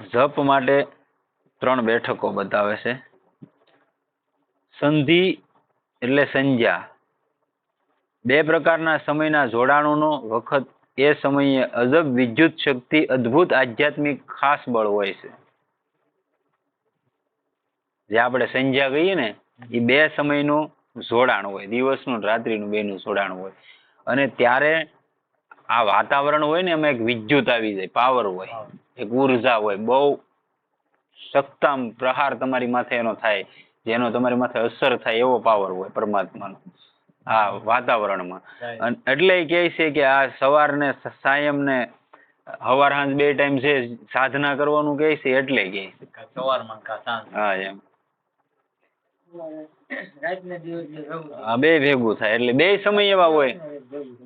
જપ માટે ત્રણ બેઠકો બતાવે છે. સંધિ એટલે સંજ્ઞા બે પ્રકારના સમયના જોડાણોનો વખત એ સમયે અજબ વિદ્યુત શક્તિ, અદ્ભુત આધ્યાત્મિક ખાસ બળ હોય છે. જે આપણે સંજ્ઞા કહીએ ને, એ બે સમયનું જોડાણ હોય, દિવસનું રાત્રિનું બેનું જોડાણ હોય. અને ત્યારે આ વાતાવરણ હોય ને એમાં એક વિદ્યુત આવી જાય પાવર હોય એક ઊર્જા હોય બહુ સખ્તામ પ્રહાર તમારી માથે એનો થાય જેનો તમારી માથે અસર થાય એવો પાવર હોય પરમાત્માનો આ વાતાવરણમાં. એટલે કહે છે કે આ સવાર ને સાયમ ને હવાર હાંજ બે ટાઈમ છે સાધના કરવાનું કહે છે એટલે કહે છે. સવારમાં હા એમ. બે ભેગું થાય. એટલે બે સમય એવા હોય.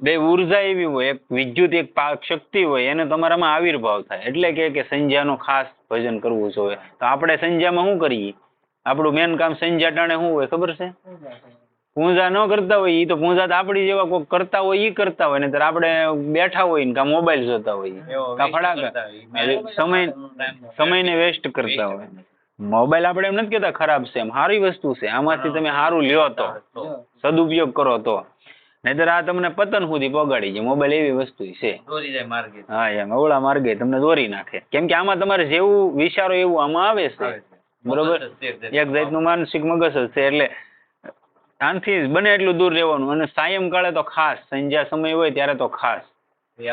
બે ઊર્જા એવી હોય. એક વિદ્યુત એક શક્તિ હોય. એને તમારામાં આવિર્ભાવ થાય. એટલે કે કે ખાસ ભજન કરવું જોઈએ. તો આપણે સંજ્ઞામાં શું કરીએ? આપણું મેન કામ સંજ્યા ટાણે શું હોય? ખબર છે? પૂજા ન કરતા હોય એ તો પૂજા તો આપણી જેવા કોઈ કરતા હોય ઈ કરતા હોય. ને આપણે બેઠા હોય ને કા મોબાઈલ જોતા હોય. કા ફડાકા સમય સમયને વેસ્ટ કરતા હોય. મોબાઈલ આપણે એમ નથી કહેતા ખરાબ છે એમ સારી વસ્તુ છે. આમાંથી તમે સારું લ્યો તો સદુપયોગ કરો તો. નહીતર આ તમને પતન સુધી પગાડી જાય મોબાઈલ એવી વસ્તુ છે. દોરી જાય માર્ગે. હા એમ અવળા માર્ગે તમને દોરી નાખે. કેમ કે આમાં તમારે જેવું વિચારો એવું આમાં આવે છે. બરોબર? એક જાતનું માનસિક મગજ જ છે એટલે આનથી બને એટલું દૂર રહેવાનું. અને સાયંકાળે તો ખાસ સંધ્યા સમય હોય ત્યારે તો ખાસ.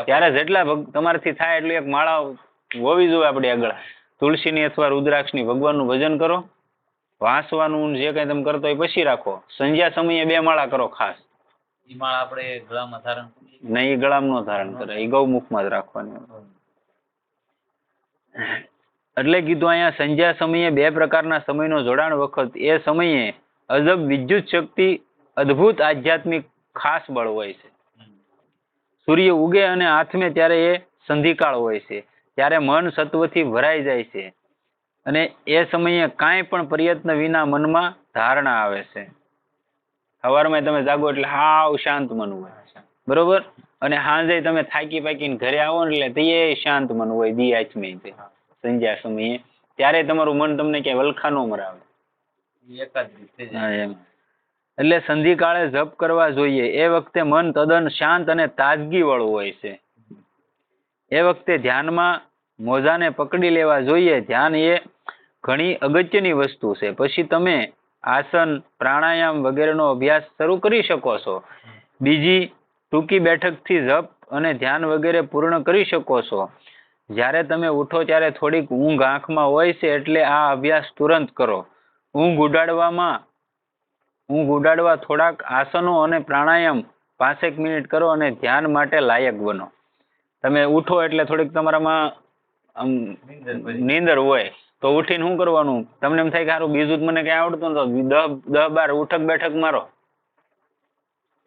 ત્યારે જેટલા તમારાથી થાય એટલું એક માળા હોવી જોઈએ આપણી આગળ. તુલસીની અથવા રુદ્રાક્ષની ભગવાનનું ભજન કરો. વાંસવાનું જે કઈ તમે કરતો હોય પછી રાખો. સંધ્યા સમયે બે માળા કરો ખાસ. ઈ માળ આપણે ગળામાં ધારણ નહીં એ ગળામાં ન ધારણ કરે. એ ગૌમુખમાં જ રાખવાની. એટલે કીધું અહીંયા સંધ્યા સમયે બે પ્રકારના સમયનો જોડાણ વખત. એ સમયે અજબ વિદ્યુત શક્તિ અદ્ભુત આધ્યાત્મિક ખાસ બળ હોય છે. સૂર્ય ઉગે અને આથમે ત્યારે એ સંધિકાળ હોય છે. ત્યારે મન સત્વથી ભરાઈ જાય છે અને એ સમયે કાંઈ પણ પ્રયત્ન વિના મનમાં ધારણા આવે છે. સવારમાં તમે જાગો એટલે હાવ શાંત મન હોય બરોબર? અને સાંજે તમે થાકી પાકીને ઘરે આવો ને એટલે તે શાંત મન હોય દી આચમે તે સંધ્યા સમયે. ત્યારે તમારું મન તમને ક્યાંય વલખા ન મરાવે. એટલે સંધિ સંધિકાળે જપ કરવા જોઈએ. એ વખતે મન તદ્દન શાંત અને તાજગી વાળું હોય છે. એ વખતે ધ્યાનમાં મોજાને પકડી લેવા જોઈએ, ધ્યાન એ ઘણી અગત્યની વસ્તુ છે. પછી તમે આસન, પ્રાણાયામ વગેરેનો અભ્યાસ શરૂ કરી શકો છો. બીજી ટૂંકી બેઠકથી જપ અને ધ્યાન વગેરે પૂર્ણ કરી શકો છો. જ્યારે તમે ઉઠો ત્યારે થોડીક ઊંઘ આંખમાં હોય છે એટલે આ અભ્યાસ તુરંત કરો. ઊંઘ ઉડાડવામાં, ઊંઘ ઉડાડવા થોડાક આસનો અને પ્રાણાયામ પાંસેક મિનિટ કરો અને ધ્યાન માટે લાયક બનો. તમે ઉઠો એટલે થોડીક તમારામાં આમ નીંદર હોય. તો ઉઠીને શું કરવાનું? તમને એમ થાય કે સારું બીજું જ મને કઈ આવડતું નથી. દહ દહ બાર ઉઠક બેઠક મારો.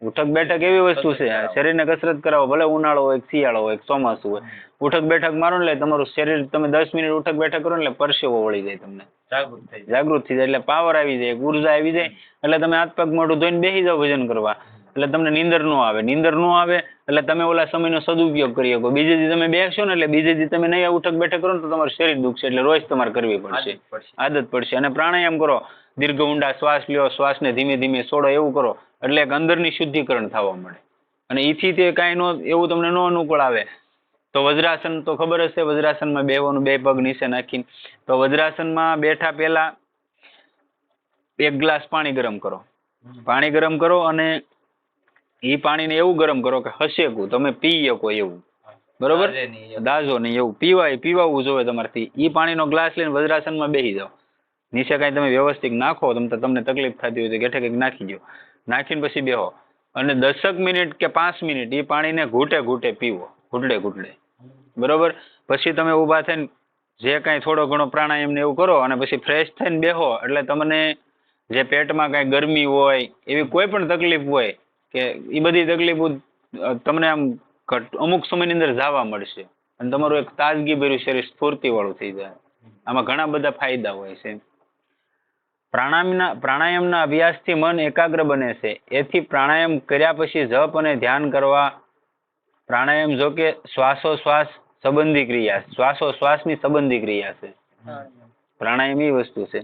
ઉઠક બેઠક એવી વસ્તુ છે. શરીરને કસરત કરાવો. ભલે ઉનાળો હોય શિયાળો હોય ચોમાસું હોય. ઉઠક બેઠક મારો ને એટલે તમારું શરીર તમે દસ મિનિટ ઉઠક બેઠક કરો ને એટલે પરસેવો વળી જાય તમને. જાગૃત થઈ જાય. જાગૃત થઈ જાય. એટલે પાવર આવી જાય ઊર્જા આવી જાય. એટલે તમે હાથ પગ મોઢું ધોઈને બેસી જાઓ ભજન કરવા. એટલે તમને નીંદર નો આવે. નીંદર નો આવે એટલે તમે ઓલા સમયનો સદુપયોગ કરી શકો. બીજે દી તમે બેસશો ને એટલે બીજે દી તમે નહીં ઉઠક બેઠક કરો ને તો તમારું શરીર દુખશે એટલે રોજ તમારે કરવી પડશે. આદત પડશે. અને પ્રાણાયામ કરો. દીર્ઘ ઊંડા શ્વાસ લ્યો. શ્વાસને ધીમે ધીમે છોડો એવું કરો. એટલે એક અંદરની શુદ્ધિકરણ થવા મળે. અને એથી તે કાંઈ નો એવું તમને ન અનુકૂળ આવે. તો વજ્રાસન તો ખબર છે વજ્રાસનમાં બેહવાનું બે પગ નીચે નાખીને. તો વજ્રાસનમાં બેઠા પહેલા એક ગ્લાસ પાણી ગરમ કરો. પાણી ગરમ કરો અને એ પાણીને એવું ગરમ કરો કે હસેકું તમે પી શકો એવું. બરોબર? દાજે નહીં એવું. પીવાય પીવાવું જોઈએ તમારથી. એ પાણીનો ગ્લાસ લઈને વજ્રાસનમાં બેસી જાઓ. નીચે કાંઈ તમે વ્યવસ્થિત નાખો તમને તમને તકલીફ થતી હોય તો ગેઠે કંઈક નાખી દો નાખીને પછી બેહો. અને દસક મિનિટ કે પાંચ મિનિટ એ પાણીને ઘૂંટે ઘૂંટે પીવો. ઘૂંટડે ઘૂંટડે. બરોબર? પછી તમે ઊભા થઈને જે કાંઈ થોડો ઘણો પ્રાણાયામ ને એવું કરો અને પછી ફ્રેશ થઈને બેહો. એટલે તમને જે પેટમાં કાંઈ ગરમી હોય એવી કોઈ પણ તકલીફ હોય કે એ બધી તકલીફો તમને આમ અમુક સમયની અંદર જાવા મળશે. અને તમારું એક તાજગી ભર્યું શરીર સ્ફૂર્તિવાળું થઈ જાય. આમાં ઘણા બધા ફાયદા હોય છે. પ્રાણાયામના પ્રાણાયામના અભ્યાસથી મન એકાગ્ર બને છે. એથી પ્રાણાયામ કર્યા પછી જપ અને ધ્યાન કરવા પ્રાણાયામ જો કે શ્વાસોશ્વાસ સંબંધી ક્રિયા શ્વાસો શ્વાસની સંબંધી ક્રિયા છે. પ્રાણાયામ એ વસ્તુ છે.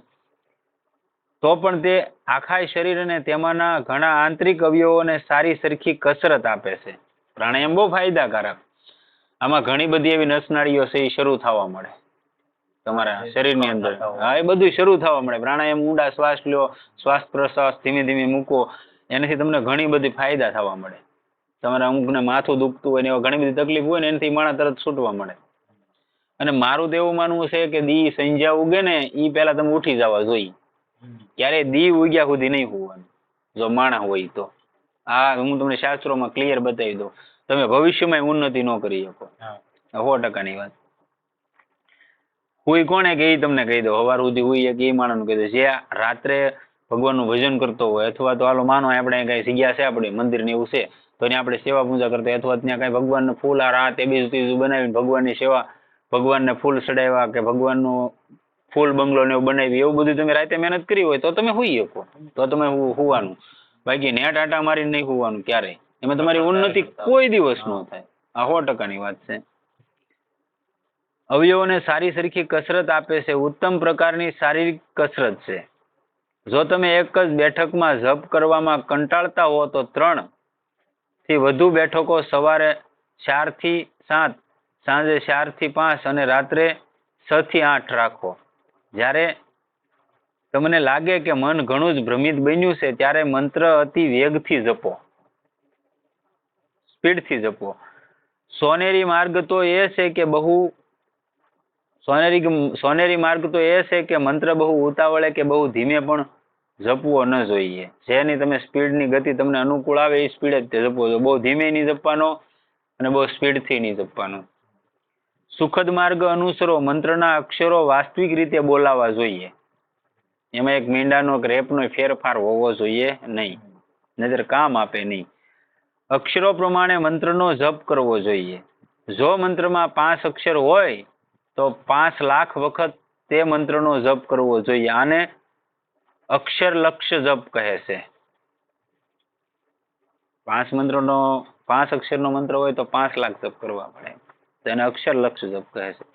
તો પણ તે આખા શરીર અને તેમાંના ઘણા આંતરિક અવયવોને સારી સરખી કસરત આપે છે. પ્રાણાયામ બહુ ફાયદાકારક. આમાં ઘણી બધી એવી નસનાળીઓ છે એ શરૂ થવા મળે. તમારા શરીરની અંદર. હા એ બધું શરૂ થવા મળે. પ્રાણાયામ ઊંડા શ્વાસ લો શ્વાસ પ્રશ્વાસ ધીમે ધીમે મૂકો એનાથી તમને ઘણી બધી ફાયદા થવા મળે. તમારા અમુકને માથું દુખતું હોય ને એવા ઘણી બધી તકલીફ હોય ને એનાથી માણા તરત છૂટવા મળે. અને મારું તો એવું માનવું છે કે દી સંજ્યા ઉગે ને એ પહેલા તમે ઉઠી જવા જોઈએ. ક્યારે દી ઉગ્યા સુધી નહીં હોવાનું. જો માણા હોય તો. આ હું તમને શાસ્ત્રોમાં ક્લિયર બતાવી દઉં. તમે ભવિષ્યમાં ઉન્નતિ ન કરી શકો. સો ટકાની વાત. હુઈ કોણે કે એ તમને કહી દો સવાર સુધી હુઈ કે એ માણસનું કહી દો જે રાત્રે ભગવાનનું ભજન કરતો હોય અથવા તો હાલો માનો આપણે કઈ જગ્યા છે આપણે મંદિર ને એવું છે તો એને આપણે સેવા પૂજા કરતા હોય અથવા ત્યાં કઈ ભગવાનને ફૂલ આ રાત એ બીજું ત્રીજું બનાવીને ભગવાનની સેવા ભગવાનને ફૂલ ચડાવ્યા કે ભગવાનનું ફૂલ બંગલો ને બનાવી, એવું બધું તમે રાતે મહેનત કરી હોય તો તમે હોઈ શકો. તો તમે હોવાનું. બાકી નેટ આટા મારીને નહીં હોવાનું ક્યારે એમાં તમારી ઉન્નતિ કોઈ દિવસ ન થાય. આ સો ટકાની વાત છે. અવયવોને સારી સરખી કસરત આપે છે. ઉત્તમ પ્રકારની શારીરિક કસરત છે. જો તમે એક જ બેઠકમાં જપ કરવામાં કંટાળતા હો તો ત્રણથી વધુ બેઠકો સવારે ચારથી સાત, સાંજે ચારથી પાંચ અને રાત્રે છ થી આઠ રાખો. જ્યારે તમને લાગે કે મન ઘણું જ ભ્રમિત બન્યું છે, ત્યારે મંત્ર અતિ વેગથી જપો. સ્પીડથી જપો. સોનેરી માર્ગ તો એ છે કે બહુ, સોનેરી સોનેરી માર્ગ તો એ છે કે મંત્ર બહુ ઉતાવળે કે બહુ ધીમે પણ જપવો ન જોઈએ. જેની તમે સ્પીડની ગતિ તમને અનુકૂળ આવે, એ સ્પીડ જ જપવો જોઈએ બહુ ધીમે નહીં જપવાનો અને બહુ સ્પીડથી નહીં જપવાનો. સુખદ માર્ગ અનુસરો, મંત્રના અક્ષરો વાસ્તવિક રીતે બોલાવા જોઈએ. એમાં એક મીંડાનો કે રેપનો ફેરફાર હોવો જોઈએ નહીં. નજર કામ આપે નહીં. અક્ષરો પ્રમાણે મંત્રનો જપ કરવો જોઈએ. જો મંત્રમાં પાંચ અક્ષર હોય, તો પાંચ લાખ વખત તે મંત્રનો જપ કરવો જોઈએ. આને અક્ષર લક્ષ જપ કહે છે. પાંચ મંત્રનો, પાંચ અક્ષરનો મંત્ર હોય તો પાંચ લાખ જપ કરવા પડે. તેને અક્ષર લક્ષ્ય જપ કહે છે.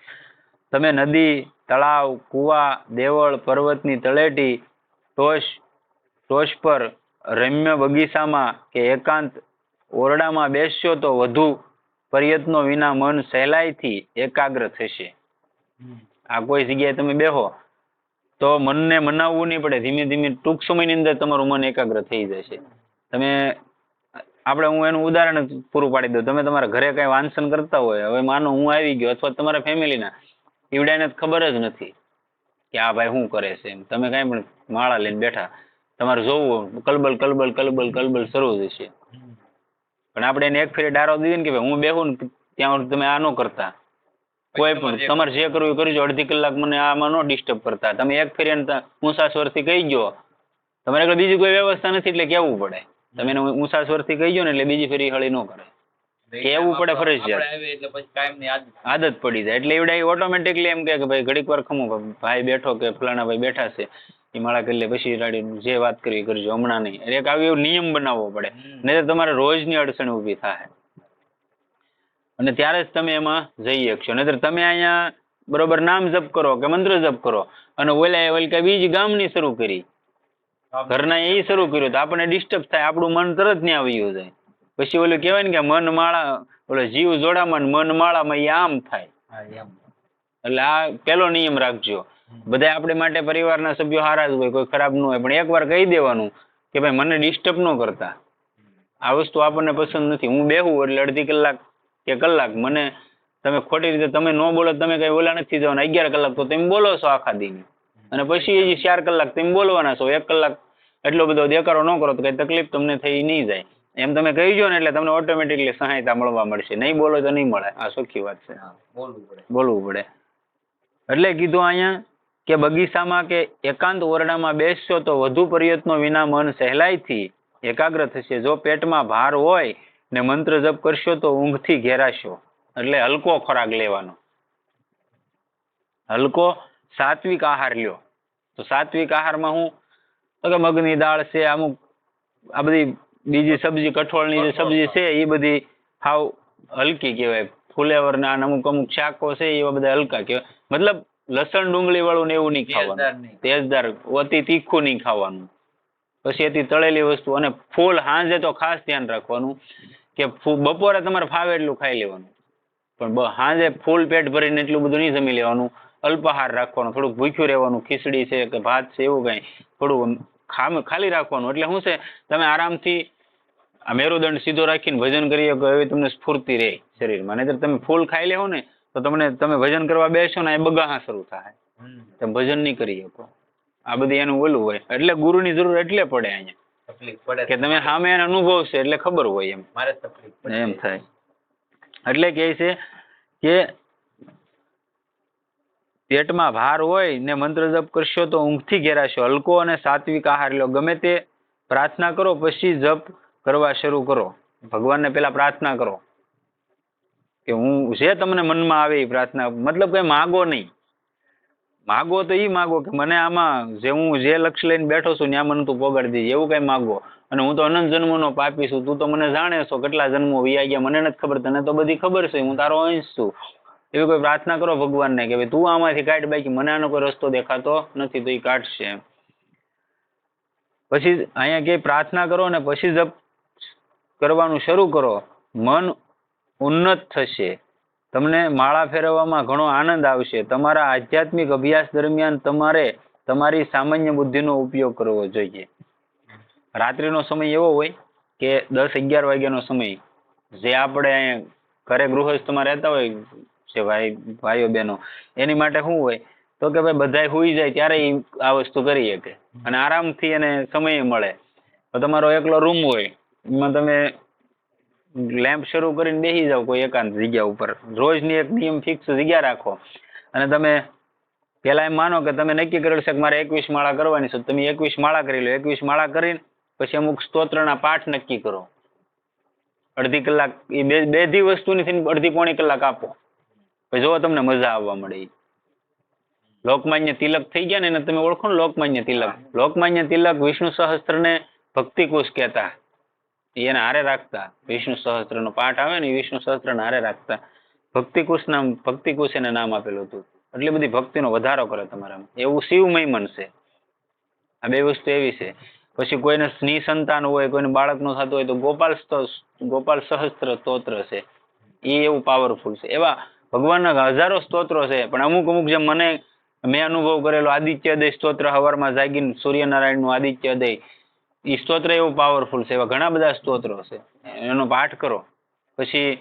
તમે નદી, તળાવ, કુવા, દેવળ, પર્વતની તળેટી ટોશ ટોચ પર રમ્ય બગીચામાં કે એકાંત ઓરડામાં બેસશો તો વધુ પ્રયત્નો વિના મન સહેલાઈથી એકાગ્ર થશે. આ કોઈ જગ્યાએ તમે બેહો તો મનને મનાવવું નહીં પડે. ધીમે ધીમે ટૂંક સમયની અંદર તમારું મન એકાગ્ર થઈ જશે. તમે આપણે હું એનું ઉદાહરણ જ પૂરું પાડી દઉં. તમે તમારા ઘરે કઈ વાંચન કરતા હોય, હવે માનો હું આવી ગયો અથવા તમારા ફેમિલીના, ઈવડાને ખબર જ નથી કે આ ભાઈ શું કરે છે એમ. તમે કાંઈ પણ માળા લઈને બેઠા, તમારે જોવું કલબલ કલબલ કલબલ કલબલ શરૂ થશે પણ આપણે એને એક ફેરી ડારો દીધી ને કે ભાઈ હું બેહું ને ત્યાં તમે આ ન કરતા. કોઈ પણ, તમારે જે કરવું એ કરજો. અડધી કલાક મને આમાં ન ડિસ્ટર્બ કરતા. તમે એક ફેરી એને તા- કહી ગયો. તમારે આગળ બીજી કોઈ વ્યવસ્થા નથી એટલે કેવું પડે? તમે એને ઊંચા સ્વરથી કહી ગયો ને એટલે બીજી ફેરી હળી ન કરે. કહેવું પડે ફરજિયાત. આદત. પડી જાય. એટલે એવડા ઓટોમેટિકલી એમ કે ભાઈ ઘડીક વાર ખમો ભાઈ બેઠો કે ફલાણા ભાઈ બેઠા છે એ માળા કરી લે પછી રાડી જે વાત કરવી કરજો હમણાં નહીં. એક આવી એવો નિયમ બનાવવો પડે. નહીં તો તમારે રોજની અડચણ ઊભી થાય. અને ત્યારે જ તમે એમાં જઈ શકશો. નહીતર તમે અહીંયા બરોબર નામ જપ કરો કે મંત્ર જપ કરો. અને ઓલા ઓલકા બીજી ગામની શરૂ કરી. ઘરના એ શરૂ કર્યું તો આપણને ડિસ્ટર્બ થાય આપણું મન તરત ત્યાં વયું જાય. પછી ઓલું કહેવાય ને કે મન માળા ઓલો જીવ જોડામાં મન માળામાં એ આમ થાય. એટલે આ પેલો નિયમ રાખજો. બધા આપણે માટે પરિવારના સભ્યો સારા જ હોય કોઈ ખરાબ ન હોય પણ એકવાર કહી દેવાનું કે ભાઈ મને ડિસ્ટર્બ ન કરતા. આ વસ્તુ આપણને પસંદ નથી. હું બેહું એટલે અડધી કલાક કે કલાક મને તમે ખોટી રીતે તમે ન બોલો તમે કઈ બોલા નથી જવાના. અગિયાર કલાક તો તમે બોલો છો આખા દીની. અને પછી એ ચાર કલાક તમે બોલવાના છો એક કલાક એટલો બધો દેકારો ન કરો તો કઈ તકલીફ તમને થઈ નહીં જાય. એમ તમે કહી જો ને એટલે તમને ઓટોમેટિકલી સહાયતા મળવા મળશે. નહીં બોલો તો નહીં મળે. આ સુખી વાત છે. બોલવું પડે. બોલવું પડે. એટલે કીધું અહીંયા કે બગીચામાં કે એકાંત ઓરડામાં બેસશો તો વધુ પ્રયત્નો વિના મન સહેલાઈથી એકાગ્ર થશે. જો પેટમાં ભાર હોય ને મંત્ર જપ કરશો તો ઊંઘથી ઘેરાશો. એટલે હલકો ખોરાક લેવાનો. હલકો સાત્વિક આહાર લ્યો. તો સાત્વિક આહારમાં હું તો કે મગની દાળ છે અમુક આ બધી બીજી સબ્જી કઠોળની જે સબ્જી છે એ બધી હાવ હલકી કહેવાય. ફુલેવર ના અમુક અમુક શાકો છે એવા બધા હલકા કહેવાય. મતલબ લસણ ડુંગળી વાળું ને એવું નહીં ખાવાનું. તેજદાર અતિ તીખું નહીં ખાવાનું. પછી અતિ તળેલી વસ્તુ અને ફૂલ હાંજે તો ખાસ ધ્યાન રાખવાનું કે બપોરે તમારે ફાવે એટલું ખાઈ લેવાનું. પણ હાંજે ફૂલ પેટ ભરીને એટલું બધું નહીં જમી લેવાનું. અલ્પાહાર રાખવાનો થોડુંક ભૂખ્યું રહેવાનું ખીચડી છે કે ભાત છે એવું કાંઈ થોડું ખામ ખાલી રાખવાનું. એટલે શું છે તમે આરામથી આ મેરુદંડ સીધો રાખીને ભજન કરી શકો એવી તમને સ્ફૂર્તિ રહે શરીરમાં. નહીંતર તમે ફૂલ ખાઈ લેવો ને તો તમને તમે ભજન કરવા બેસો ને એ બગાહા શરૂ થાય. તમે ભજન નહીં કરી શકો. આ બધી એનું ઓલું હોય. એટલે ગુરુની જરૂર એટલે પડે અહીંયા. કે તમે સામે એને અનુભવ છે એટલે ખબર હોય એમ. મારે તકલીફ એમ થાય. એટલે કહે છે કે પેટમાં ભાર હોય ને મંત્ર જપ કરશો તો ઊંઘથી ઘેરાશો. હલકો અને સાત્વિક આહાર લો. ગમે તે પ્રાર્થના કરો, પછી જપ કરવા શરૂ કરો. ભગવાનને પેલા પ્રાર્થના કરો કે હું જે તમને મનમાં આવે એ પ્રાર્થના. મતલબ કઈ માગો નહીં. માગો તો ઈ માગો કે મને આમાં જે હું જે લક્ષ્ય લઈને બેઠો છું ત્યાં મને તું પોગાડી દે એવું કઈ માગો. અને હું તો અનંત જન્મનો પાપી છું. તું તો મને જાણે છો કેટલા જન્મો વૈયા ગયા મને નથી ખબર. તને તો બધી ખબર છે. હું તારો અંશ છું. એવી કોઈ પ્રાર્થના કરો ભગવાનને કે તું આમાંથી કાઢ બાકી, મને આનો કોઈ રસ્તો દેખાતો નથી, તો એ કાઢશે પછી અહીંયા કે પ્રાર્થના કરો અને પછી જપ કરવાનું શરૂ કરો, મન ઉન્નત થશે. તમને માળા ફેરવવામાં ઘણો આનંદ આવશે. તમારા આધ્યાત્મિક અભ્યાસ દરમિયાન તમારે તમારી સામાન્ય બુદ્ધિનો ઉપયોગ કરવો જોઈએ. રાત્રિનો સમય એવો હોય કે દસ અગિયાર વાગ્યાનો સમય. જે આપણે ઘરે ગૃહસ્થમાં રહેતા હોય જે ભાઈ, ભાઈઓ બહેનો. એની માટે શું હોય? તો કે ભાઈ બધાય હુઈ જાય ત્યારે આ વસ્તુ કરી શકે. અને આરામથી એને સમય મળે. તો તમારો એકલો રૂમ હોય, એમાં તમે લેમ્પ શરૂ કરીને બેસી જાઓ કોઈ એકાંત જગ્યા ઉપર. રોજની એક નિયમ ફિક્સ જગ્યા રાખો. અને તમે પેલા એમ માનો કે તમે નક્કી કરેલ છે કે મારે એકવીસ માળા કરવાની છે તમે એકવીસ માળા કરી લો. એકવીસ માળા કરીને પછી અમુક સ્તોત્રના પાઠ નક્કી કરો. અડધી કલાક, એ બે બે વસ્તુની થઈને અડધી પોણી કલાક આપો. પછી જો તમને મજા આવવા મળે લોકમાન્ય તિલક થઈ ગયા ને એને તમે ઓળખો ને લોકમાન્ય તિલક. લોકમાન્ય તિલક વિષ્ણુ સહસ્ત્રને ભક્તિ કુશ કહેતા એને હારે રાખતા. વિષ્ણુ સહસ્ત્રનો પાઠ આવે ને વિષ્ણુ સહસ્ત્ર ને હારે રાખતા. ભક્તિકુશ નામ ભક્તિકુશ એને નામ આપેલું હતું. એટલી બધી ભક્તિનો વધારો કરે તમારામાં. એવું શિવ મહિમન છે. આ બે વસ્તુ એવી છે. પછી કોઈને સ્ની સંતાન હોય કોઈને બાળકનું થતું હોય તો ગોપાલ ગોપાલ સહસ્ત્ર સ્તોત્ર છે. એ એવું પાવરફુલ છે. એવા ભગવાનના હજારો સ્તોત્રો છે, પણ અમુક અમુક જે મને, મેં અનુભવ કરેલો આદિત્યદય સ્તોત્ર હવારમાં જાગીને સૂર્યનારાયણનું આદિત્યદય એ સ્તોત્ર એવું પાવરફુલ છે, એવા ઘણા બધા સ્તોત્રો છે. એનો પાઠ કરો. પછી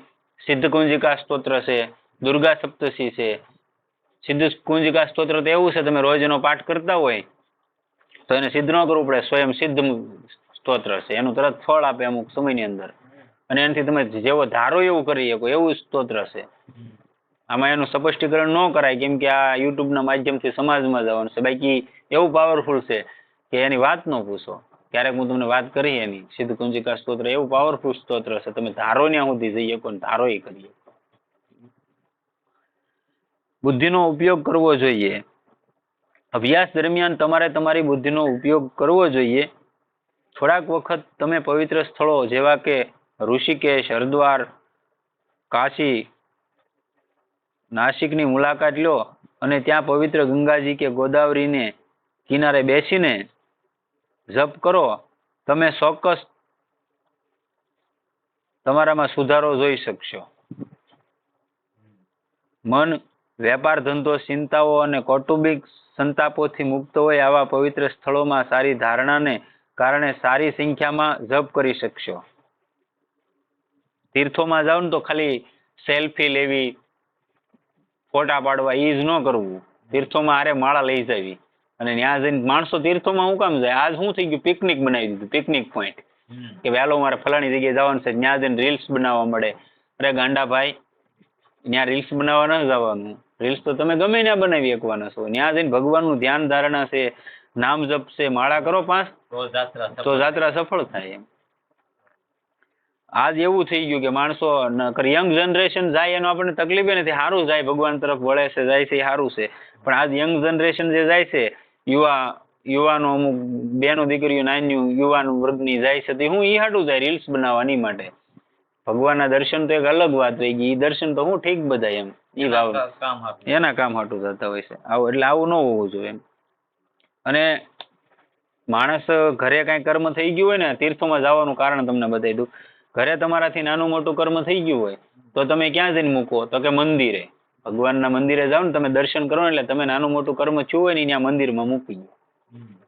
સિદ્ધ કુંજિકા છે, દુર્ગા સપ્તશી છે. સિદ્ધ કુંજિકા સ્તોત્ર તો એવું છે, તમે રોજ એનો પાઠ કરતા હોય, તો એને સિદ્ધ ન કરવું પડે, સ્વયં સિદ્ધ સ્તોત્ર છે. એનું તરત ફળ આપે અમુક સમયની અંદર. અને એનાથી તમે જેવો ધારો એવું કરી શકો, એવું સ્તોત્ર છે. આમાં એનું સ્પષ્ટીકરણ ન કરાય, કેમ કે આ યુટ્યુબના માધ્યમથી સમાજમાં જવાનું છે. બાકી એવું પાવરફુલ છે કે એની વાત ન પૂછો. ક્યારેક હું તમને વાત કરી એની, સિદ્ધ કુંજિકા સ્તોત્ર, એવું પાવરફુલ સ્તોત્ર છે. તમે ધારો ને સુધી જઈ શકો ધારો એ કરી બુદ્ધિનો ઉપયોગ કરવો જોઈએ. અભ્યાસ દરમિયાન તમારે તમારી બુદ્ધિનો ઉપયોગ કરવો જોઈએ. થોડાક વખત તમે પવિત્ર સ્થળો જેવા કે ઋષિકેશ, હરદ્વાર, કાશી નાસિકની મુલાકાત લો અને ત્યાં પવિત્ર ગંગાજી કે ગોદાવરીને કિનારે બેસીને જપ કરો. તમે ચોક્કસ તમારામાં સુધારો જોઈ શકશો. મન, વેપાર ધંધો, ચિંતાઓ અને કૌટુંબિક સંતાપોથી મુક્ત હોય આવા પવિત્ર સ્થળોમાં સારી ધારણાને કારણે સારી સંખ્યામાં જપ કરી શકશો. તીર્થોમાં જાઓ ને તો ખાલી સેલ્ફી લેવી ફોટા પાડવા એ જ ન કરવું. તીર્થોમાં આરે માળા લઈ જાવી. અને ત્યાં જઈને માણસો તીર્થોમાં હું કામ જાય? આજ શું થઈ ગયું પિકનિક બનાવી દીધું પિકનિક પોઈન્ટ. કે વહેલો મારે ફલાણી જગ્યાએ જવાનું છે ત્યાં જઈને રીલ્સ બનાવવા મળે. અરે ગાંડા ભાઈ ત્યાં રીલ્સ બનાવવા ન જવાનું. રીલ્સ તો તમે ગમે ત્યાં બનાવી શકવાના છો. ત્યાં જઈને ભગવાનનું ધ્યાન ધારણા છે નામ જપ છે માળા કરો પાંચ તો. જાત્રા સફળ થાય એમ. આજ એવું થઈ ગયું કે માણસો યંગ જનરેશન જાય એનો આપણને તકલીફ નથી. સારું જાય ભગવાન તરફ વળે છે જાય છે એ સારું છે. પણ આજ યંગ જનરેશન જે જાય છે યુવા યુવાનો અમુક બેનો દીકરીઓ નાન્યું યુવાન વર્ગની જાય છે તે હું ઈ હાટું જાય રીલ્સ બનાવવાની માટે. ભગવાનના દર્શન તો એક અલગ વાત થઈ ગઈ. ઈ દર્શન તો હું ઠીક બધા એમ. ઈ ભાવ એના કામ હાટું થતા હોય છે. આવું એટલે આવું ન હોવું જોઈએ એમ. અને માણસ ઘરે કાંઈ કર્મ થઈ ગયું હોય ને તીર્થોમાં જવાનું કારણ તમને બતાવી દઉં. ઘરે તમારાથી નાનું મોટું કર્મ થઈ ગયું હોય તો તમે ક્યાં જઈને મૂકો? તો કે મંદિરે. ભગવાનના મંદિરે જાઓ ને તમે દર્શન કરો ને એટલે તમે નાનું મોટું કર્મ છું હોય ને ત્યાં મંદિરમાં મૂકી દો.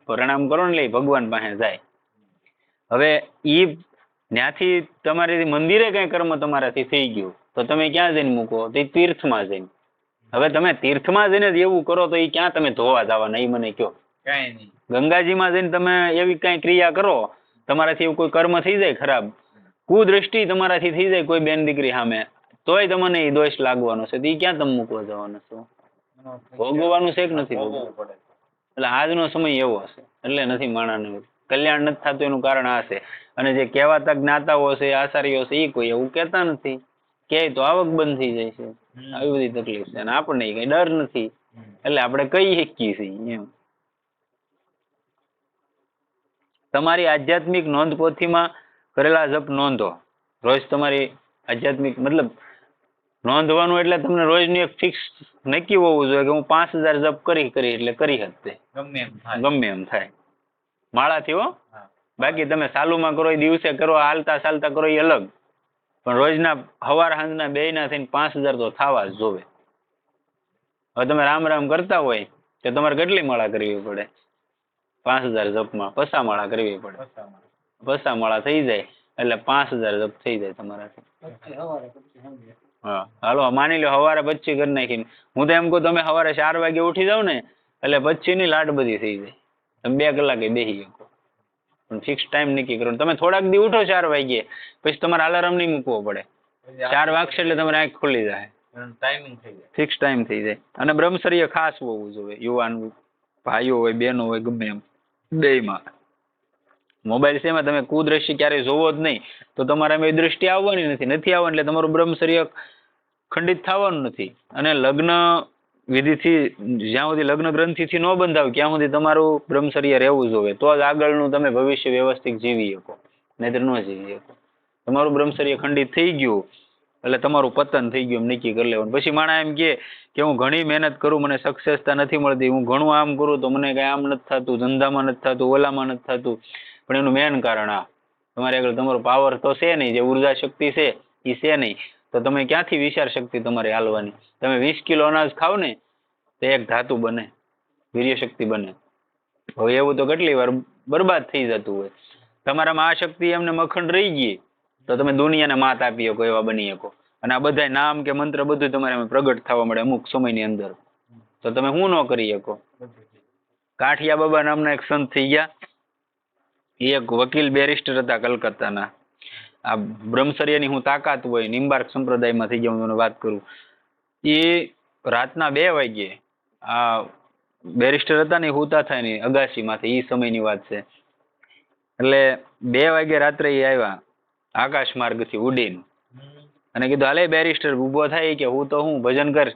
પ્રણામ કરો ને એટલે ભગવાન પાસે જાય. હવે ઈ ત્યાંથી તમારી મંદિરે કઈ કર્મ તમારાથી થઈ ગયું તો તમે ક્યાં જઈને મૂકો? તો તીર્થમાં જઈને. હવે તમે તીર્થમાં જઈને જ એવું કરો તો એ ક્યાં તમે ધોવા જવાના એ મને કયો કઈ નહીં. ગંગાજીમાં જઈને તમે એવી કઈ ક્રિયા કરો તમારાથી એવું કોઈ કર્મ થઈ જાય ખરાબ? કુદ્રષ્ટિ તમારાથી થઈ જાય કોઈ બેન દીકરી સામે તોય તમને એ દોષ લાગવાનો છે. તો ક્યાં તમે મૂકવા જવાનો છો? ભોગવવાનું છે કે નથી ભોગવવું? ભોગવવું પડે એટલે આજનો સમય એવો હશે એટલે નથી માણસને કલ્યાણ નથી થતું એનું કારણ આ છે. અને જે કહેવાતા જ્ઞાતાઓ છે આચાર્યો છે એ કોઈ એવું કહેતા નથી. કે તો આવક બંધ થઈ જાય છે. આવી બધી તકલીફ છે. અને આપણને કઈ ડર નથી. એટલે આપણે કહી શકીએ છીએ એમ. તમારી આધ્યાત્મિક નોંધ પોથીમાં કરેલા જપ નોંધો. રોજ તમારી આધ્યાત્મિક મતલબ નોંધવાનું એટલે તમને રોજનું એક ફિક્સ નક્કી હોવું જોઈએ કે હું પાંચ હજાર જપ કરી કરી એટલે કરી શકતે. ગમે એમ થાય. ગમે એમ થાય. માળાથી હો. બાકી તમે સાલુમાં કરો એ દિવસે કરો હાલતા ચાલતા કરો એ અલગ. પણ રોજના હવાર સાંજના બે ના થઈને પાંચ હજાર તો થવા જ જોવે. હવે તમે રામ રામ કરતા હોય તો તમારે કેટલી માળા કરવી પડે? પાંચ હજાર જપમાં પસા માળા કરવી પડે. પસા થઈ જાય એટલે પાંચ હજાર જપ થઈ જાય તમારાથી. હા હાલો માની લો સવારે પચી કરી નાખીને. હું તો એમ કહું તમે સવારે ચાર વાગે ઉઠી જાવ ને એટલે પચી ની લાટ બધી થઈ જાય. તમે બે કલાકે બેસી શકો. પણ ફિક્સ ટાઈમ નક્કી કરો. તમે થોડાક દી ઉઠો ચાર વાગે પછી તમારે અલાર્મ નહીં મૂકવો પડે. ચાર વાગશે એટલે તમારે આંખ ખુલી જાય. એનો થઈ જાય. ફિક્સ ટાઈમ થઈ જાય. અને બ્રહ્મચર્ય ખાસ હોવું જોઈએ. યુવાન ભાઈઓ હોય બહેનો હોય ગમે એમ. બેયમાં. મોબાઈલ છે એમાં તમે કુદ્રષ્ટિ ક્યારેય જોવો જ નહીં. તો તમારામાં એ દ્રષ્ટિ આવવાની નથી. નથી આવવાની એટલે તમારું બ્રહ્મચર્ય ખંડિત થવાનું નથી. અને લગ્ન વિધિથી, જ્યાં સુધી લગ્ન ગ્રંથિથી ન બંધાવ, ત્યાં સુધી તમારું બ્રહ્મચર્ય રહેવું જોઈએ. તો જ આગળનું તમે ભવિષ્ય વ્યવસ્થિત જીવી શકો. નહીતર ન જીવી શકો. તમારું બ્રહ્મચર્ય ખંડિત થઈ ગયું, એટલે તમારું પતન થઈ ગયું, એમ નક્કી કરી લેવાનું. પછી માણા એમ કે કે હું ઘણી મહેનત કરું, મને સક્સેસતા નથી મળતી. હું ઘણું આમ કરું, તો મને કઈ આમ નથી થતું, ધંધામાં નથી થતું, ઓલામાં નથી થતું. પણ એનું મેન કારણ આ. તમારી આગળ તમારો પાવર તો છે નહીં, જે ઊર્જા શક્તિ છે, એ છે નહીં. તો તમે ક્યાંથી વિચાર શક્તિ તમારે હાલવાની? તમે વીસ કિલો અનાજ ખાવ ને, તો એક ધાતુ બને, વીર્ય શક્તિ બને. હવે એવું તો કેટલી વાર બરબાદ થઈ જતું હોય. તમારામાં આ શક્તિ એમને મખંડ રહી ગઈ, તો તમે દુનિયાને માત આપી શકો, એવા બની શકો. અને આ બધા નામ કે મંત્ર બધું તમારે પ્રગટ થવા મળે અમુક સમયની અંદર. તો તમે શું ન કરી શકો. કાઠિયા બાબા નામના એક સંત થઈ ગયા. એ એક વકીલ બેરિસ્ટર હતા કલકત્તાના. આ બ્રહ્મચર્યની હું તાકાત હોય નિમ્બાર્ક સંપ્રદાયમાંથી થઈ ગયા હું તમને વાત કરું. એ રાતના બે વાગ્યે આ બેરિસ્ટર હતા ને હુતા થાય ને અગાશીમાંથી એ સમયની વાત છે. એટલે બે વાગે રાત્રે એ આવ્યા આકાશ માર્ગથી ઉડીને. અને કીધું હાલે બેરિસ્ટર ઊભો થાય કે હું તો હું ભજન કર.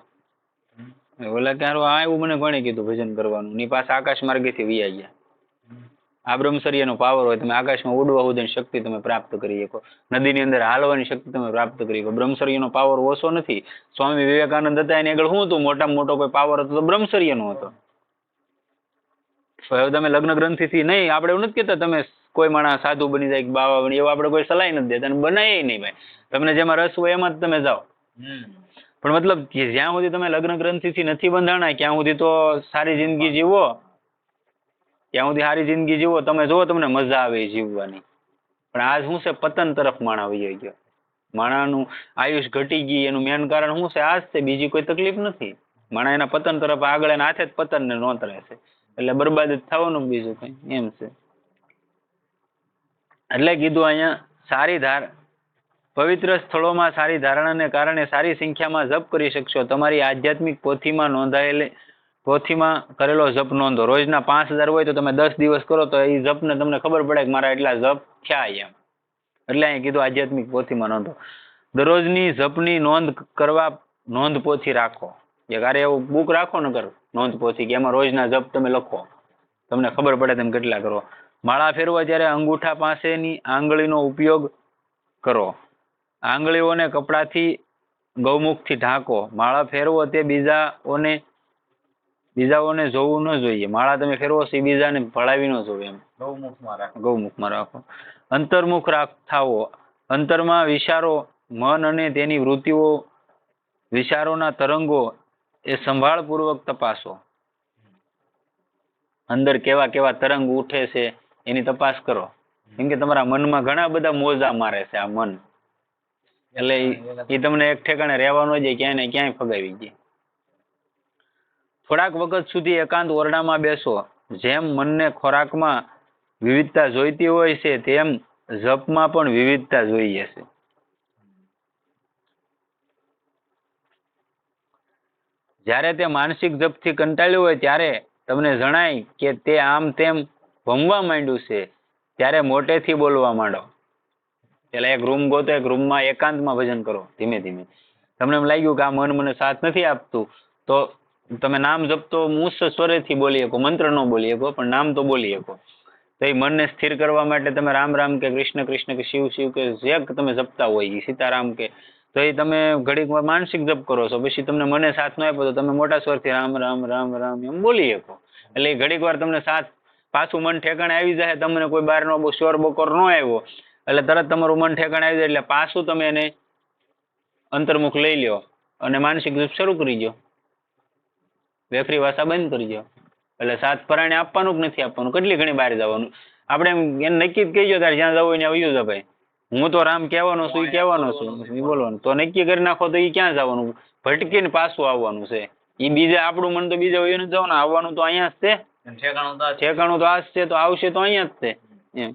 ઓલા કે આ એવું મને કોણે કીધું ભજન કરવાનું. ની પાસે આકાશ માર્ગેથી વી ગયા. આ બ્રહ્મચર્યનો પાવર હોય તમે આકાશમાં ઉડવા સુધીની શક્તિ તમે પ્રાપ્ત કરી શકો. નદીની અંદર હાલવાની શક્તિ તમે પ્રાપ્ત કરી શકો. બ્રહ્મચર્યનો પાવર ઓછો નથી. સ્વામી વિવેકાનંદ હતા એની આગળ શું હતું? મોટામાં મોટો કોઈ પાવર હતો તો બ્રહ્મચર્યનો હતો. હવે તમે લગ્ન ગ્રંથિથી નહીં આપણે એવું નથી કહેતા તમે કોઈ માણસ સાધુ બની જાય કે બાવા બની એવું આપણે કોઈ સલાહ નથી દેતા અને બનાય નહીં ભાઈ. તમને જેમાં રસ હોય એમાં જ તમે જાઓ. પણ મતલબ કે જ્યાં સુધી તમે લગ્ન ગ્રંથિથી નથી બંધાણા ત્યાં સુધી તો સારી જિંદગી જીવો. ત્યાં સુધી સારી જિંદગી જીવો, તમે જુઓ, તમને મજા આવે જીવવાની. પણ આજ શું છે? પતન તરફ માણા વહી ગયો. માણાનું આયુષ ઘટી ગઈ એનું મેન કારણ શું છે? આ જ છે, બીજી કોઈ તકલીફ નથી. માણા એના પતન તરફ આગળ એના હાથે જ પતનને નોતરે છે. એટલે બરબાદ જ થવાનું બીજું કઈ. એમ છે. એટલે કીધું અહીંયા, સારી ધાર, પવિત્ર સ્થળોમાં સારી ધારણાને કારણે સારી સંખ્યામાં જપ કરી શકશો. તમારી આધ્યાત્મિક પોથીમાં નોંધાયેલી પોથીમાં કરેલો જપ નોંધો. રોજના પાંચ હજાર હોય તો તમે દસ દિવસ કરો તો એ જપને તમને ખબર પડે કે મારા એટલા જપ થયા એમ. એટલે અહીં કીધું આધ્યાત્મિક પોથીમાં નોંધો. દરરોજની જપની નોંધ કરવા નોંધ પોથી રાખો. આરે એવું બુક રાખો ને કર નોંધ પોથી કે એમાં રોજના જપ તમે લખો. તમને ખબર પડે તમે કેટલા કરો. માળા ફેરવા ત્યારે અંગૂઠા પાસેની આંગળીનો ઉપયોગ કરો. આંગળીઓને કપડાથી ગૌમુખથી ઢાંકો. માળા ફેરવો તે બીજાઓને બીજાઓને જોવું ન જોઈએ. માળા તમે ફેરવો છો એ બીજાને ભળાવી ન જોવે એમ. ગૌમુખમાં રાખો. ગૌમુખમાં રાખો. અંતર્મુખ રાખ અંતરમાં વિચારો મન અને તેની વૃત્તિઓ વિચારોના તરંગો એ સંભાળપૂર્વક તપાસો. અંદર કેવા કેવા તરંગ ઉઠે છે એની તપાસ કરો. કેમ કે તમારા મનમાં ઘણા બધા મોજા મારે છે આ મન. એટલે ઈ તમને એક ઠેકાણે રહેવાનો જ ક્યાંય ને ક્યાંય ફગાવી જાય થોડાક વખત સુધી એકાંત ઓરડામાં બેસો. જેમ મનને ખોરાકમાં વિવિધતા જોઈતી હોય છે, તેમ જપમાં પણ વિવિધતા જોઈએ છે જ્યારે તે માનસિક જપથી કંટાળ્યું હોય, ત્યારે તમને જણાય કે તે આમ તેમ ભમવા માંડ્યું છે. ત્યારે મોટેથી બોલવા માંડો. પેલા એક રૂમ ગોતો, એક રૂમમાં એકાંતમાં ભજન કરો, ધીમે ધીમે. તમને એમ લાગ્યું કે આ મન મને સાથ નથી આપતું, તો તમે નામ જપતો મૂસ સ્વરેથી બોલી શકો, મંત્ર નો બોલી શકો, પણ નામ તો બોલી શકો. તો એ મનને સ્થિર કરવા માટે તમે રામ રામ કે કૃષ્ણ કૃષ્ણ કે શિવ શિવ કે જે તમે જપતા હોય સીતારામ કે, તો એ તમે ઘડીક માનસિક જપ કરો છો, પછી તમને મને સાથ ન આપ્યો તો તમે મોટા સ્વરથી રામ રામ રામ રામ એમ બોલી શકો. એટલે ઘડીક વાર તમને સાથ પાછું મન ઠેકાણે આવી જાય, તમને કોઈ બહારનો બહુ શોર બકોર ન આવ્યો, એટલે તરત તમારું મન ઠેકાણે આવી જાય, એટલે પાછું તમે એને અંતર્મુખ લઈ લ્યો અને માનસિક જપ શરૂ કરી દો વેફરી વાસા બંધ કરી દો એટલે સાત પરાણે આપવાનું કે નથી આપવાનું? કેટલી ઘણી બહાર જવાનું? આપણે એમ એને નક્કી જ કહીજો તારે જ્યાં જવું હોય ત્યાં વયું ભાઈ. હું તો રામ કહેવાનો છું એ કહેવાનો છું. એ બોલવાનું. તો નક્કી કરી નાખો તો એ ક્યાં જવાનું? ભટકીને પાછું આવવાનું છે. એ બીજા આપણું મન તો બીજા હોય જવાનું. આવવાનું તો અહીંયા જ છે. ઠેકાણું તો આ જ છે તો આવશે તો અહીંયા જ છે. એમ.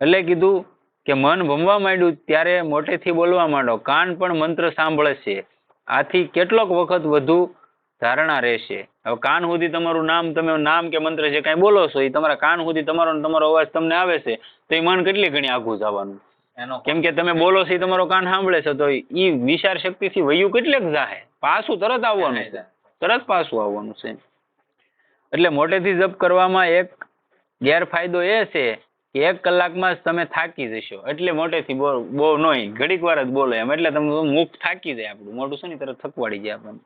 એટલે કીધું કે મન ભમવા માંડ્યું ત્યારે મોટેથી બોલવા માંડો. કાન પણ મંત્ર સાંભળે છે. આથી કેટલોક વખત વધુ ધારણા રહેશે. હવે કાન સુધી તમારું નામ તમે નામ કે મંત્ર જે કાંઈ બોલો છો એ તમારા કાન સુધી તમારો તમારો અવાજ તમને આવે છે તો એ મન કેટલી ઘણી આઘું જવાનું? એનો કેમ કે તમે બોલો છો એ તમારો કાન સાંભળે છે તો એ વિચાર શક્તિથી વયું કેટલેક જાહે? પાછું તરત આવવાનું છે. તરત પાછું આવવાનું છે. એટલે મોટેથી જપ કરવામાં એક ગેરફાયદો એ છે કે એક કલાકમાં જ તમે થાકી જશો. એટલે મોટેથી બો બહુ નહીં ઘડીક વાર જ બોલો એમ. એટલે તમને મુખ થાકી જાય આપણું. મોઢું છે ને તરત થકવાડી જાય આપણને.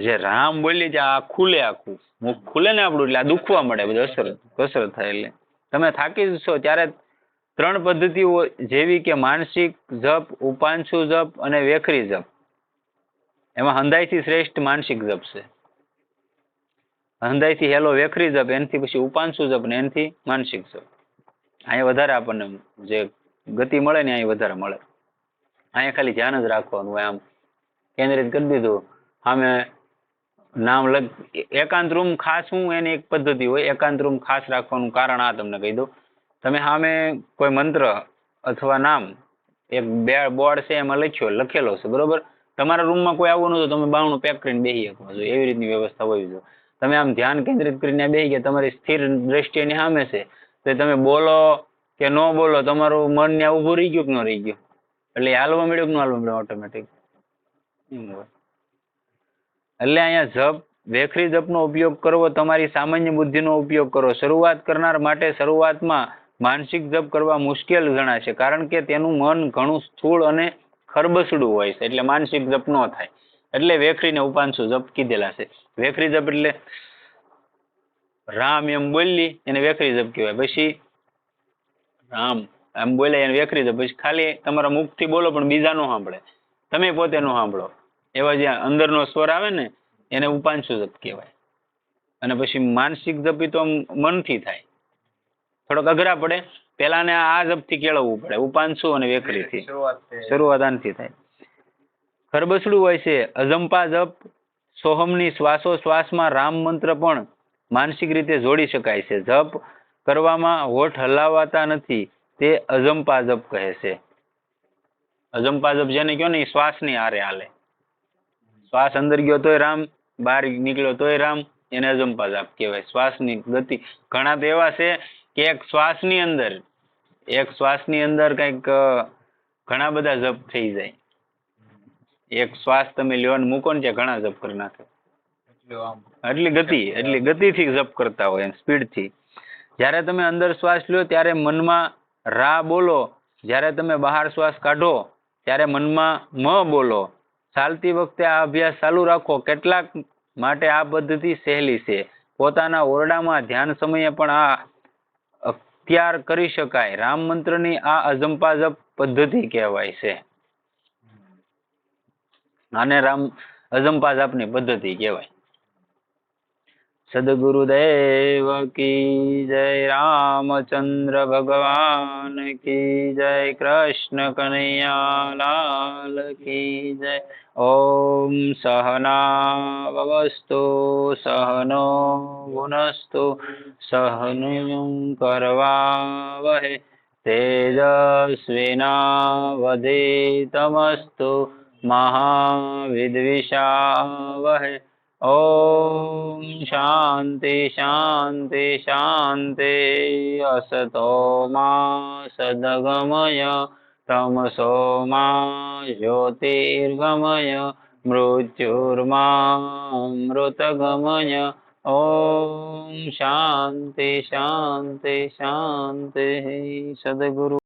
જે રામ બોલી છે, આ ખુલે આખું. મુખ ખુલે ને આપણું એટલે આ દુખવા મળે બધું, અસર, કસરત થાય એટલે. તમે થાકી જશો ત્યારે ત્રણ પદ્ધતિઓ જેવી કે માનસિક જપ, ઉપાંશુ જપ અને વેખરી જપ. એમાં હંધાઈથી શ્રેષ્ઠ માનસિક જપ છે. હંધાઈથી હેલો વેખરી જપ, એનથી પછી ઉપાંશુ જપ ને એનથી માનસિક જપ. અહીંયા વધારે આપણને જે ગતિ મળે ને અહીંયા વધારે મળે. અહીંયા ખાલી ધ્યાન જ રાખવાનું આમ. કેન્દ્રિત કરી દીધું. સામે નામ લગ, એકાંત રૂમ ખાસ હું એની એક પદ્ધતિ હોય, એકાંત રૂમ ખાસ રાખવાનું કારણ આ તમને કહી દઉં. તમે સામે કોઈ મંત્ર અથવા નામ, એક બે બોર્ડ છે એમાં લખ્યો, લખેલો છે, બરોબર? તમારા રૂમમાં કોઈ આવવાનું તો તમે બાવણું પેક કરીને બેસી શકો છો. એવી રીતની વ્યવસ્થા હોવી જોઈએ. તમે આમ ધ્યાન કેન્દ્રિત કરીને બેસી ગયા, તમારી સ્થિર દ્રષ્ટિ એની સામે છે. તો તમે બોલો કે ન બોલો, તમારું મન ને ઊભું રહી ગયું કે ન રહી ગયું? એટલે હાલવા મળ્યું કે ન હાલવા મળ્યું ઓટોમેટિક એટલે અહીંયા જપ, વેખરી જપનો ઉપયોગ કરવો, તમારી સામાન્ય બુદ્ધિનો ઉપયોગ કરો. શરૂઆત કરનાર માટે શરૂઆતમાં માનસિક જપ કરવા મુશ્કેલ ગણાશે, કારણ કે તેનું મન ઘણું સ્થૂળ અને ખરબસડું હોય છે, એટલે માનસિક જપ ન થાય. એટલે વેખરીને ઉપાંશુ જપ કીધેલા છે. વેખરી જપ એટલે રામ એમ બોલી, એને વેખરી જપ કહેવાય. પછી રામ એમ બોલે, એને વેખરી જપ. પછી ખાલી તમારા મુખથી બોલો, પણ બીજા નો સાંભળે. તમે પોતે નો સાંભળો. એવા જે અંદરનો સ્વર આવે ને એને ઉપાંશુ જપ કહેવાય. અને પછી માનસિક જપી તો મનથી થાય. થોડોક અઘરા પડે પેલાને આ જપથી કેળવવું પડે ઉપાંશુ અને વેકરીથી શરૂઆત આનાથી થાય. ખરબસડું હોય છે અજંપા જપ સોહમની શ્વાસોશ્વાસમાં રામ મંત્ર પણ માનસિક રીતે જોડી શકાય છે. જપ કરવામાં હોઠ હલાવાતા નથી તે અજંપા જપ કહે છે. અજંપા જપ જેને કહો ને એ શ્વાસની આરે હાલે. શ્વાસ અંદર ગયો તોય રામ બહાર નીકળ્યો તોય રામ એને અજંપા આપ કહેવાય. શ્વાસની ગતિ ઘણા તો એવા છે કે એક શ્વાસની અંદર એક શ્વાસની અંદર કંઈક ઘણા બધા જપ થઈ જાય. એક શ્વાસ તમે લેવાનું મૂકો ને ઘણા જપ કરી નાખે. એટલી ગતિ એટલી ગતિથી જપ કરતા હોય સ્પીડથી. જ્યારે તમે અંદર શ્વાસ લ્યો ત્યારે મનમાં રા બોલો. જ્યારે તમે બહાર શ્વાસ કાઢો ત્યારે મનમાં મ બોલો. ચાલતી વખતે આ અભ્યાસ ચાલુ રાખો. કેટલાક માટે આ પદ્ધતિ સહેલી છે. પોતાના ઓરડામાં ધ્યાન સમયે પણ આ અખ્તિયાર કરી શકાય. રામ મંત્રની આ અજંપાજપ પદ્ધતિ કહેવાય છે. આને રામ અજંપાજપની પદ્ધતિ કહેવાય. સદગુરુદેવ કી જય રામચંદ્ર ભગવાન કી જય કૃષ્ણ કનૈયાલાલ કી જય ઓમ સહનાવસ્તુ સહનો ગુણસ્તુ સહનું કરવાવહે તેજસ્વિનાવધિતમસ્તુ મહાવિદ્વિષાવહે ઓમ શાંતિ શાંતિ શાંતિ. અસતો મા સદગમય, તમસો મા જ્યોતિર્ગમય મૃત્યુર્મામૃતગમય ઓમ શાંતિ શાંતિ શાંતિ. સદગુરુ